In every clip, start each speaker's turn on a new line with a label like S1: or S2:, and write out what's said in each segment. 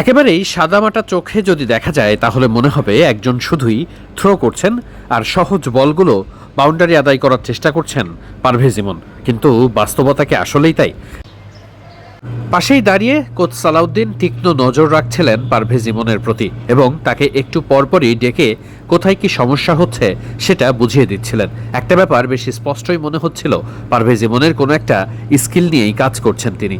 S1: একেবারেই সাদামাটা চোখে যদি দেখা যায়, তাহলে মনে হবে একজন শুধুই থ্রো করছেন আর সহজ বলগুলো বাউন্ডারি আদায় করার চেষ্টা করছেন পারভেজ ইমন। কিন্তু বাস্তবতাকে আসলেই তাই? পাশেই দাঁড়িয়ে কোচ সালাউদ্দিন তীক্ষ্ণ নজর রাখছিলেন পারভেজ ইমনের প্রতি এবং তাকে একটু পরপরই ডেকে কোথায় কি সমস্যা হচ্ছে সেটা বুঝিয়ে দিচ্ছিলেন। একটা ব্যাপার বেশি স্পষ্টই মনে হচ্ছিল, পারভেজ ইমনের কোনো একটা স্কিল নিয়েই কাজ করছেন তিনি।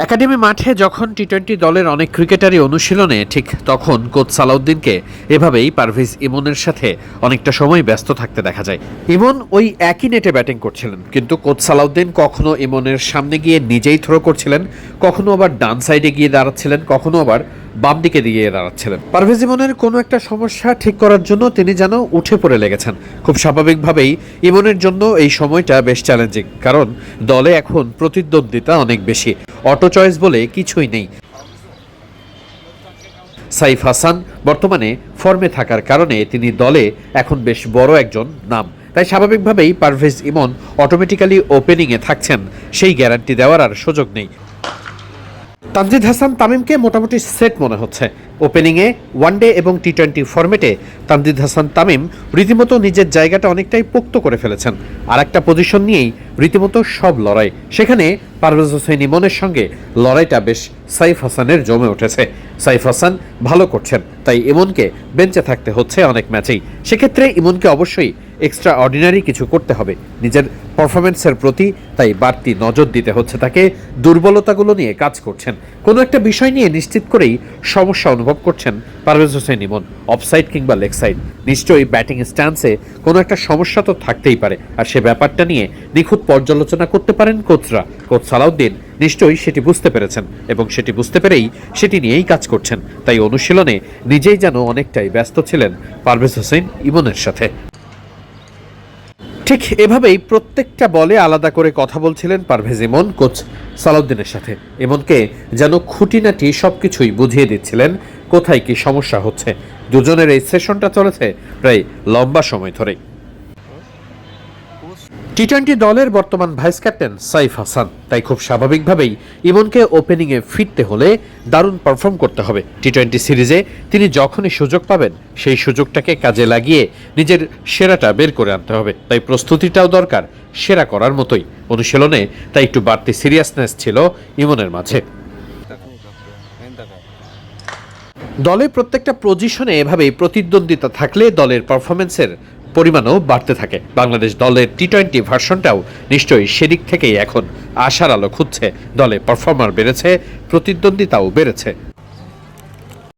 S1: একাডেমি মাঠে যখন টি টোয়েন্টি দলের অনেক ক্রিকেটারই অনুশীলনে, ঠিক তখন কোচ সালাউদ্দিনকে এভাবেই পারভেজ ইমনের সাথে অনেকটা সময় ব্যস্ত থাকতে দেখা যায়। ইমন ওই একই নেটে ব্যাটিং করছিলেন, কিন্তু কোচ সালাউদ্দিন কখনো ইমনের সামনে গিয়ে নিজেই থ্রো করছিলেন, কখনো আবার ডান সাইডে গিয়ে দাঁড়াচ্ছিলেন, কখনো আবার বাম দিকে দিয়ে দাঁড়াচ্ছিলেন। পারভেজ ইমনের কোনো একটা সমস্যা ঠিক করার জন্য তিনি যেন উঠে পড়ে লেগেছেন। খুব স্বাভাবিকভাবেই ইমনের জন্য এই সময়টা বেশ চ্যালেঞ্জিং কারণ দলে এখন প্রতিদ্বন্দ্বিতা অনেক বেশি। অটো চয়েস বলে কিছুই নেই। সাইফ হাসান বর্তমানে ফর্মে থাকার কারণে তিনি দলে এখন বেশ বড় একজন নাম। তাই স্বাভাবিকভাবেই পারভেজ ইমন অটোমেটিক্যালি ওপেনিংয়ে থাকছেন, সেই গ্যারান্টি দেওয়ার আর সুযোগ নেই। তানজিদ হাসান তামিমকে মোটামুটি সেট মনে হচ্ছে। ওপেনিংয়ে ওয়ানডে এবং টি টোয়েন্টি ফরম্যাটে তানজিদ হাসান তামিম রীতিমতো নিজের জায়গাটা অনেকটাই পোক্ত করে ফেলেছেন। আর একটা পজিশন নিয়েই রীতিমতো সব লড়াই। সেখানে পারভেজ হোসেন ইমনের সঙ্গে লড়াইটা বেশ সাইফ হাসানের জমে উঠেছে। সাইফ হাসান ভালো করছেন, তাই ইমনকে বেঞ্চে থাকতে হচ্ছে অনেক ম্যাচেই। সেক্ষেত্রে ইমনকে অবশ্যই এক্সট্রা অর্ডিনারি কিছু করতে হবে নিজের পারফরমেন্সের প্রতি, তাই বাড়তি নজর দিতে হচ্ছে তাকে। দুর্বলতাগুলো নিয়ে কাজ করছেন। কোনো একটা বিষয় নিয়ে নিশ্চিত করেই সমস্যা অনুভব করছেন পারভেজ হোসেন ইমন অফসাইড কিংবা লেগ সাইড নিশ্চয়ই ব্যাটিং স্ট্যান্সে কোনো একটা সমস্যা তো থাকতেই পারে। আর সে ব্যাপারটা নিয়ে নিখুঁত পর্যালোচনা করতে পারেন কোচরা। কোচ সালাউদ্দিন নিশ্চয়ই সেটি বুঝতে পেরেছেন এবং সেটি বুঝতে পেরেই সেটি নিয়েই কাজ করছেন। তাই অনুশীলনে নিজেই যেন অনেকটাই ব্যস্ত ছিলেন পারভেজ হোসেন ইমনের সাথে। ঠিক এভাবেই প্রত্যেকটা বলে আলাদা করে কথা বলছিলেন পারভেজ ইমন, কোচ সালাউদ্দিনের সাথে। এমনকে যেন খুঁটিনাটি সব কিছুই বুঝিয়ে দিচ্ছিলেন, কোথায় কি সমস্যা হচ্ছে। দুজনের এই সেশনটা চলেছে প্রায় লম্বা সময় ধরেই। টি টোয়েন্টি দলের বর্তমান ভাইস ক্যাপ্টেন সাইফ হাসান। তাই খুব স্বাভাবিকভাবেই ইমনকে ওপেনিংয়ে ফিরতে হলে দারুণ পারফর্ম করতে হবে। টি টোয়েন্টি সিরিজে তিনি যখনই সুযোগ পাবেন, সেই সুযোগটাকে কাজে লাগিয়ে নিজের সেরাটা বের করে আনতে হবে। তাই প্রস্তুতিটাও দরকার, সেরা করার মতোই। অনুশীলনে তাই একটু বাড়তি সিরিয়াসনেস ছিল ইমনের মাঝে। দলে প্রত্যেকটা পজিশনে এভাবেই প্রতিদ্বন্দ্বিতা থাকলে দলের পারফরমেন্সের পরিমাণও বাড়তে থাকে। বাংলাদেশ দলের টি টোয়েন্টি ভার্সনটাও নিশ্চয়ই সেদিক থেকেই এখন আশার আলো খুঁজছে। দলে পারফর্মার বেড়েছে, প্রতিদ্বন্দ্বিতাও বেড়েছে।